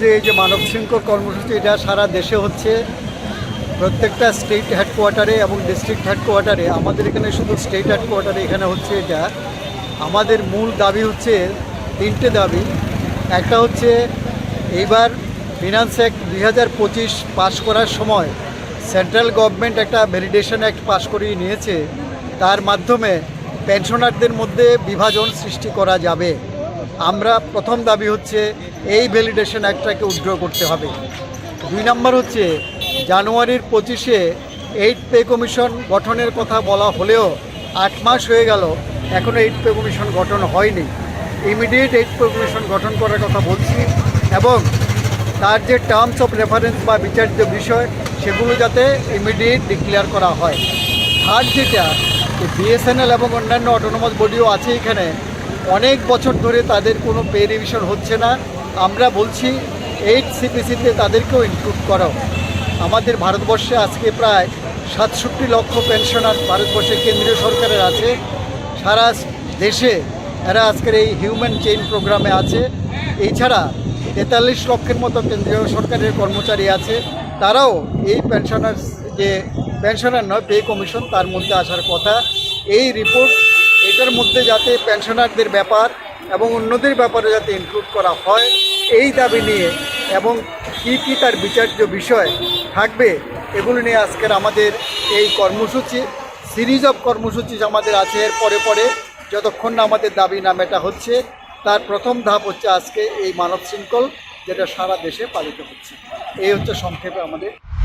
যে এই যে মানব শৃঙ্খল কর্মসূচি, এটা সারা দেশে হচ্ছে। প্রত্যেকটা স্টেট হেডকোয়ার্টারে এবং ডিস্ট্রিক্ট হেডকোয়ার্টারে আমাদের এখানে শুধু স্টেট হেডকোয়ার্টারে এখানে হচ্ছে এটা। আমাদের মূল দাবি হচ্ছে, তিনটে দাবি। একটা হচ্ছে, এইবার ফিনান্স অ্যাক্ট দুই হাজার পঁচিশ পাশ করার সময় সেন্ট্রাল গভর্নমেন্ট একটা ভ্যালিডেশন অ্যাক্ট পাশ করিয়ে নিয়েছে। তার মাধ্যমে পেনশনারদের মধ্যে বিভাজন সৃষ্টি করা যাবে। আমরা প্রথম দাবি হচ্ছে এই ভ্যালিডেশন অ্যাক্টটাকে উইথড্র করতে হবে। দুই নম্বর হচ্ছে, জানুয়ারির পঁচিশে এইট পে কমিশন গঠনের কথা বলা হলেও আট মাস হয়ে গেল এখনও এইট পে কমিশন গঠন হয়নি। ইমিডিয়েট এইট পে কমিশন গঠন করার কথা বলছি এবং তার যে টার্মস অফ রেফারেন্স বা বিচার্য বিষয়, সেগুলো যাতে ইমিডিয়েট ডিক্লেয়ার করা হয়। থার্ড যেটা বিএসএনএল এবং অন্যান্য অটোনোমাস বডিও আছে এখানে অনেক বছর ধরে তাদের কোনো পে রিভিশন হচ্ছে না। আমরা বলছি, এইট সিপিসিতে তাদেরকেও ইনক্লুড করাও। আমাদের ভারতবর্ষে আজকে প্রায় সাতষট্টি লক্ষ পেনশনার ভারতবর্ষের কেন্দ্রীয় সরকারের আছে। সারা দেশে এরা আজকের এই হিউম্যান চেইন প্রোগ্রামে আছে। এছাড়া তেতাল্লিশ লক্ষের মতো কেন্দ্রীয় সরকারের কর্মচারী আছে। তারাও এই পেনশনার যে পেনশনার নয় পে কমিশন তার মধ্যে আসার কথা। এই রিপোর্ট এটার মধ্যে যাতে পেনশনারদের ব্যাপার এবং অন্যদের ব্যাপারে যাতে ইনক্লুড করা হয়, এই দাবি নিয়ে এবং কী কী তার বিচার্য বিষয় থাকবে, এগুলো নিয়ে আজকের আমাদের এই কর্মসূচি সিরিজ অফ কর্মসূচি আমাদের আছে এর পরে পরে যতক্ষণ না আমাদের দাবি না মেটা হচ্ছে, তার প্রথম ধাপ হচ্ছে আজকে এই মানব শৃঙ্খল যেটা সারা দেশে পালিত হচ্ছে। এই হচ্ছে সংক্ষেপে আমাদের